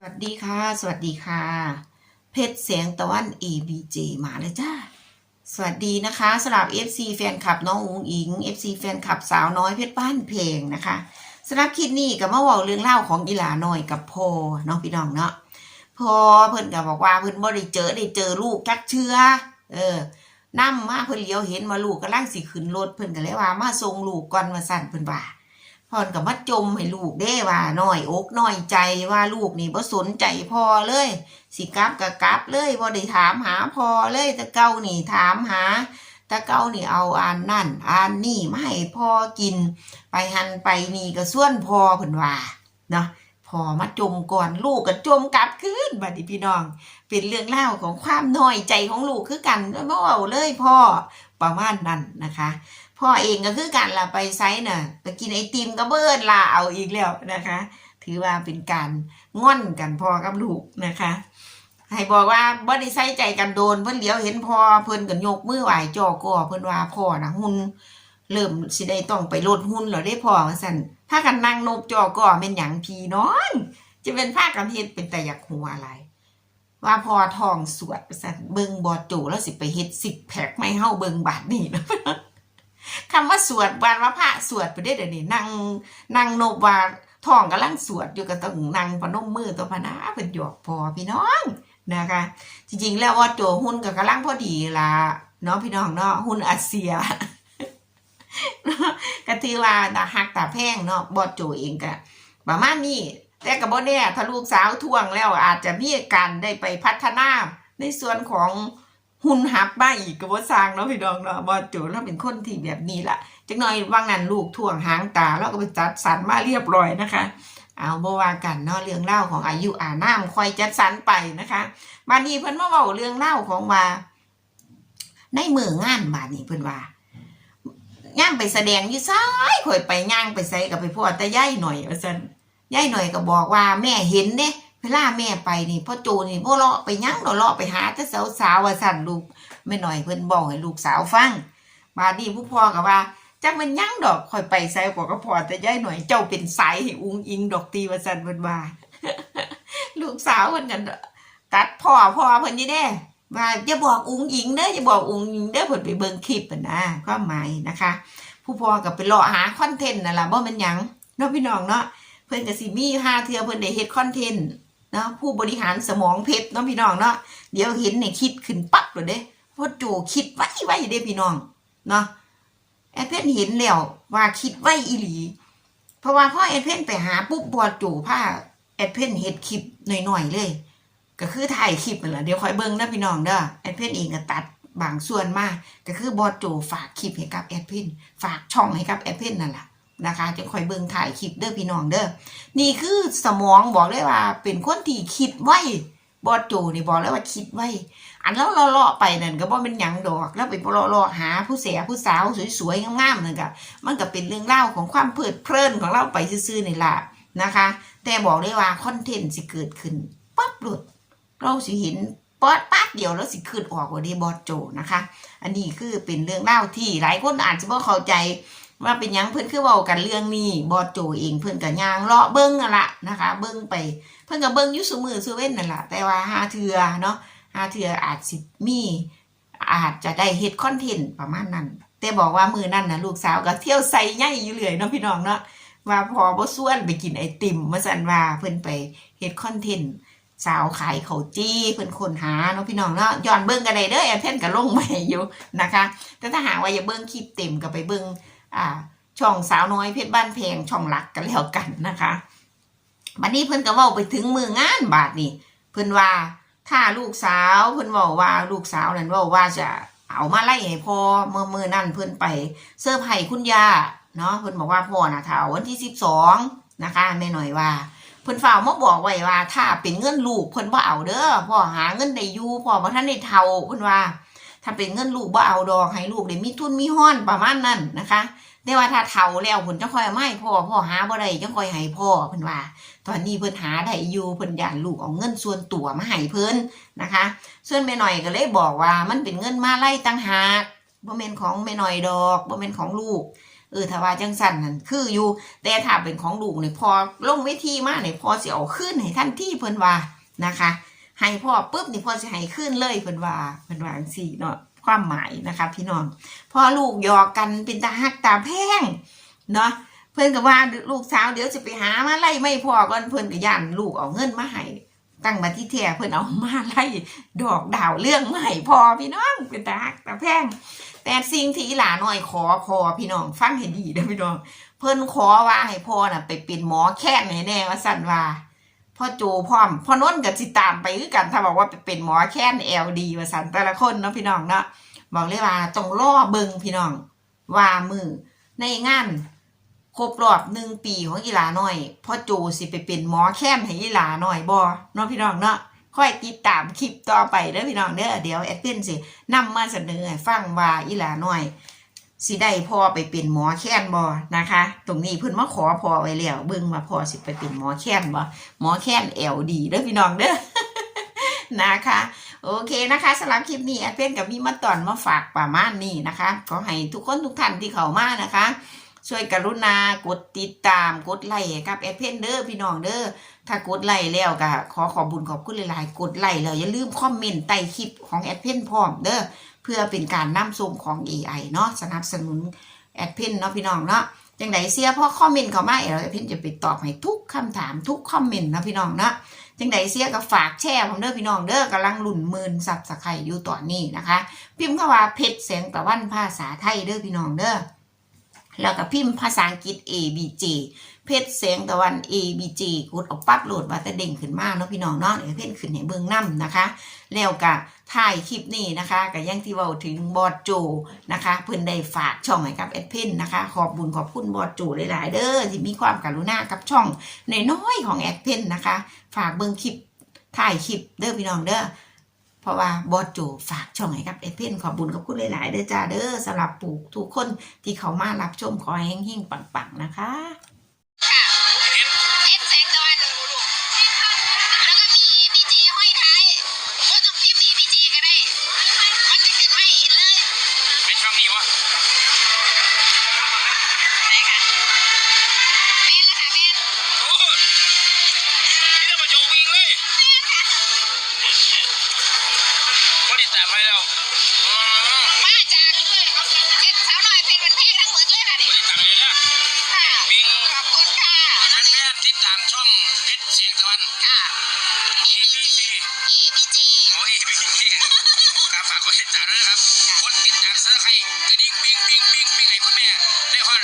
สวัสดีค่ะ สวัสดีค่ะ เพชรเสียงตะวัน ABJ มาเลยจ้า สวัสดีนะคะสำหรับ FC แฟนคลับน้องอุ๋งอิง FC แฟนคลับสาวน้อยเพชรบ้านเพลงนะคะสำหรับคลิปนี้ก็มาเว่าเรื่องเล่าของอีหลาน้อยกับพ่อเนาะพี่น้องเนาะพอเพิ่นก็บอกว่าเพิ่นบ่ได้เจอได้เจอลูกจักเชื่อเออนํมาเพิ่นเลี้ยวเห็นว่าลูกกำลังสิขึ้นรถเพิ่นก็เลยว่ามาส่งลูกก่อนว่าสั่นเพิ่นว่า พอนกับมาจมให้ลูกเด้ว่าน้อยอกน้อยใจว่าลูกนี่บ่สนใจพ่อเลย สิกลับก็กลับเลยบ่ได้ถามหาพ่อเลยต่เก้านี่ถามหาต่เก้านี่เอาอ่านนั่นอ่านนี่มาให้พ่อกิน ไปหันไปนี่ก็ส่วนพ่อเพิ่นว่าเนาะพอมาจมก่อนลูกก็จมกลับคืนบัดนี้พี่น้อง เป็นเรื่องเล่าของความน้อยใจของลูกคือกันบ่เอาเลยพ่อประมาณนั้นนะคะ พ่อเองก็คือการละไปไซส์น่ะไปกินไอติมก็เบิดลาเอาอีกแล้วนะคะ ถือว่าเป็นการง่อนกันพ่อกับลูกนะคะ ให้บอกว่าบ่ได้ใส่ใจกันโดนเพิ่นเลียวเห็นพ่อเพิ่นก็ยกมือไหวจอก่อเพิ่นว่าพ่อนะหุ่นเริ่มสิได้ต้องไปลดหุ่นแล้วได้พ่อว่าซั่นถ้ากันนั่งนบจอก่อเป็นหยังพี่น้องจะเป็นภาคกันเฮ็ดเป็นแต่อยากหัวอะไร ว่าพอทองสวดว่าซั่นเบิ่งบ่โจแล้วสิไปเฮ็ดสิบแพ็คไม่เฮาเบิ่งบาดนี้นะ คำว่าสวดบานว่าพระสวดไปได้เดี๋ยวนี้นั่งนั่งโนบาท้องกำลังสวดอยู่ก็ต้องนั่งพนมมือตัวพนาเป็นหยอกพอพี่น้องนะคะ จริงๆแล้วว่าโจหุ้นกับกำลังพอดีละเนาะพี่น้องเนาะหุ้นอาเซียก็ถือว่าตาหักตาแพงเนาะบอดโจเองก็ประมาณนี้แต่กับบอแน่ถ้าลูกสาวทวงแล้วอาจจะมีการได้ไปพัฒนาในส่วนของ หุ่นหับบ้าอีกก็บ่สร้างเนาะพี่น้องเนาะบ่โจเราเป็นคนที่แบบนี้ละจักหน่อยว่างนั้นลูกท่วงหางตาแล้วก็ไปจัดสรรมาเรียบร้อยนะคะ เอาบว่ากันเนาะเรื่องเล่าของอายุอานามคอยจัดสรรไปนะคะบานี้เพิ่นมาเว้าเรื่องเล่าของว่า ในมืองานบานี้เพิ่นว่าย่างไปแสดงอยู่ซ้ายข่อยไปย่างไปใส่กับไปพ่อแต่ย่ายหน่อยว่าซั่นย่ายหน่อยก็บอกว่าแม่เห็นเด้ เวลาแม่ไปนี่พ่อโจนี่พ่อเลาะไปยั้งดอกเลาะไปหาแต่สาวสาวว่าสั่นลูกไม่หน่อยเพิ่นบอกให้ลูกสาวฟังบาดีผู้พ่อก็ว่าจักมันยั้งดอกคอยไปใส่กว่าก็พอแต่ย้ายหน่อยเจ้าเป็นสายให้อุ้งอิงดอกตีว่าสั่นเพิ่นว่าลูกสาวเพิ่นกันตัดพ่อพ่อเพิ่นนี่เด้ว่าอย่าบอกอุ้งอิงเด้ออย่าบอกอุ้งอิงเด้อเพิ่นไปเบิ่งคลิปนะนะความหมายนะคะ ผู้พ่อก็ไปเลาะหาคอนเทนต์นั่นล่ะบ่ม่นหยังเนาะพี่น้องเนาะเพิ่นก็สิมีหาเทื่อเพิ่นได้เฮ็ดคอนเทนต์ เนาะผู้บริหารสมองเพชรเนาะพี่น้องเนาะเดี๋ยวเห็นเนี่ยคิดขึ้นปั๊บเลยเด้พ่อโจคิดไว้ไว้เด้พี่น้องเนาะแอดเพนเห็นแล้วว่าคิดไว้อีหลี เพราะว่าพ่อแอดเพนไปหาปุ๊บบอโจผ้าแอดเพนเห็ดคลิปหน่อยๆเลย ก็คือถ่ายคลิปนั่นแหละเดี๋ยวคอยเบิ้งนะพี่น้องเด้อแอดเพนเองก็ตัดบางส่วนมาก็คือบอโจฝากคลิปให้กับแอดเพนฝากช่องให้กับแอดเพนนั่นแหละ นะคะจะคอยเบิ้งถ่ายคลิปเด้อพี่น้องเด้อนี่คือสมองบอกเลยว่า เป็นคนที่คิดไวบอดโจนี่บอกเลยว่าคิดไว้ อันแล้วเราเลาะไปนั่นก็บ่เป็นหยังดอก แล้วไปเลาะหาผู้เสียผู้สาวสวยๆงามๆนั่นก็มันก็เป็นเรื่องเล่าของความเพลิดเพลินของเราไปซื่อๆนี่ล่ะนะคะ แต่บอกเลยว่าคอนเทนต์สิเกิดขึ้นปั๊บหลุดเราสิเห็นป๊อดปั๊บเดียวแล้วสิขึ้นออกว่าดีบอดโจนะคะ อันนี้คือเป็นเรื่องเล่าที่หลายคนอาจจะบ่เข้าใจ ว่าเป็นยังเพื่อนคือเว้ากันเรื่องนี้บอดโจเองเพื่อนกับยางเลาะเบิ้งนั่นละนะคะ เบิ้งไป เพื่อนกับเบิ้งยุสมือซูเว่นนั่นแหละแต่ว่าหาเทือเนาะหาเทืออาจสิมีอาจจะได้เฮ็ดคอนเทนต์ประมาณนั้น แต่บอกว่ามือนั่นนะลูกสาวก็เที่ยวใส่ใหญ่อยู่เลยเนาะพี่น้องเนาะว่าพอบ่ส่วนไปกินไอติมมาสันว่าเพิ่อนไปเฮ็ดคอนเทนต์สาวขายเขาจี้เพิ่อนคนหาเนาะพี่น้องเนาะย้อนเบิ่งกันได้เด้อแอนเพิ่นก็ลงให้อยู่นะคะ แต่ถ้าหากว่าอย่าเบิ่งคลิปเต็มก็ไปเบิ่ง อ่าช่องสาวน้อยเพชรบ้านแพงช่องหลักกันแล้วกันนะคะบัดนี้เพิ่นก็เว้าไปถึงมืองานบาทนี่เพิ่นว่าถ้าลูกสาวเพิ่นเว้าว่าลูกสาวนั่นว้าว่าจะเอามาไล่ให้พ่อเมื่อมือนั่นเพิ่นไปเสื้อร์ไผ่คุณย่าเนาะเพิ่นบอกว่าพ่อน่ะถ้าเอาวันที่สิบสองนะคะแม่หน่อยว่าเพิ่นฝ่ากมาบอกไว้ว่า ถ้าเป็นเงินลูกเพิ่นบ่เอาเด้อพ่อหาเงินได้อยู่พ่อบ่ทันได้เฒ่าเพิ่นว่า ถ้าเป็นเงินลูกบ่เอาดอกให้ลูกได้มีทุนมีห้อนประมาณนั้นนะคะแต่ว่าถ้าเฒ่าแล้วเพิ่นจะคอยเอามาให้พ่อพ่อหาบ่ได้จะคอยให้พ่อเพิ่นว่า ตอนนี้เพิ่นหาได้อยู่เพิ่นอยานลูกเอาเงินส่วนตัวมาให้เพิ่นนะคะ ส่วนแม่หน่อยก็เลยบอกว่ามันเป็นเงินมาไล่ต่างหากบ่แม่นของแม่หน่อยดอกบ่แม่นของลูกเออถ้าว่าจังสั่นนั่นคืออยู่ แต่ถ้าเป็นของลูกเนี่ยพอลงเวทีมาเนี่ยพอสิเอาขึ้นให้ทันที่เพิ่นว่านะคะ ให้พ่อปุ๊บนี่พ่อสิให้ขึ้นเลยเพิ่นว่าเพิ่นว่าจังซี่เนาะความหมายนะคะพี่น้องพอลูกหยอกกันเป็นตาฮักตาแพงเนาะเพิ่นก็ว่าลูกสาวเดี๋ยวจะไปหามาไล่ไม่พอก่อนเพิ่นก็ย่านลูกเอาเงินมาให้ตั้งมาที่แท้เพิ่นเอามาไล่ดอกดาวเรื่องให้พอพี่น้องเป็นตาฮักตาแพงแต่สิ่งที่หลาน้อยขอพอพี่น้อง ฟังให้ดีนะพี่น้อง เพิ่นขอว่าให้พ่อน่ะ ไปเป็นหมอแค่นให้แน่ว่าสั่นว่า พ่อโจพร้อมพ่อนนท์กับสิตามไปคือกันถ้าบอกว่าไปเป็นหมอแค่นเอลดีว่าสั่นแต่ละคนเนาะพี่น้องเนาะบอกเลยว่าต้องรอเบิงพี่น้อง ว่ามือในงานครบรอบหนึ่งปีของอีหลาน้อยพ่อโจสิไปเป็นหมอแค่นให้อีหลาน้อยบ่เนาะพี่น้องเนาะค่อยติดตามคลิปต่อไปเด้อพี่น้องเด้อเดี๋ยวแอดเป็นสินำมาเสนอให้ฟังว่าอีหลาน้อย สิได้พ่อไปเป็นหมอแค้นบอนะคะ ตรงนี้เพิ่นมาขอพ่อไว้แล้วเบิ่งมาพ่อสิไปเป็นหมอแค้นบอหมอแค้นแอลดีเด้อพี่น้องเด้อนะคะ โอเคนะคะสำหรับคลิปนี้แอดเพนกับมีมาตอนมาฝากประมาณนี้นะคะขอให้ทุกคนทุกท่านที่เข้ามานะคะ ช่วยกรุณากดติดตามกดไลค์ให้กับแอดเพนเด้อพี่น้องเด้อถ้ากดไลค์แล้วก็ขอขอบบุญขอบคุณหลายๆ กดไลค์แล้วอย่าลืมคอมเมนต์ใต้คลิปของแอดเพนพร้อมเด้อเพื่อเป็นการนำส่งของ AI เนาะสนับสนุนแอดเพนเนาะพี่น้องเนาะจังไดเสียพอคอมเมนต์เข้ามาแอดเพนจะไปตอบให้ทุกคำถามทุกคอมเมนต์นะพี่น้องเนาะจังไดเสียก็ฝากแชร์ผมเด้อพี่น้องเด้อกำลังหลุ่นมื่นสับสไครอยู่ต่อนนี้นะคะ พิมพ์เข้าว่าเพชรแสงตะวันภาษาไทยเด้อพี่น้องเด้อ แล้วก็พิมพ์ภาษาอังกฤษ A B J เพชรแสงตะวัน A B J กดเอาปั๊บโหลดว่าจะเด้งขึ้นมาเนาะพี่น้องเนาะเดี๋ยวเพ่นขึ้นให้เบิ่งนํนะคะ แล้วก็ถ่ายคลิปนี้นะคะก็อยังที่เว้าถึงบอดโจนะคะเพิ่นได้ฝากช่องให้กับแอดเพนนะคะ ขอบบุญขอบคุณบอดโจหลายๆเด้อที่มีความกรุณากับช่องน้อยๆของแอดเพนนะคะ ฝากเบิ่งคลิปถ่ายคลิปเด้อพี่น้องเด้อ ราะว่าบอดโจฝากช่องให้กับไอเพนขอบบุญกับคุณหลายๆเด้อจ้าเด้อสำหรับปู่ทุกคนที่เขามารับชมขอแห้งๆปังๆนะคะ ติดตามช่องเพชรเสียงตะวันค่ะ ABC APJ โอ้ย ABC ครับฝากกดติดตามด้วยนะครับกดติดตามซับสไครต์กระดิ่งปิ้งปิ้งปิ้งปิ้งให้คุณแม่ได้ฮอด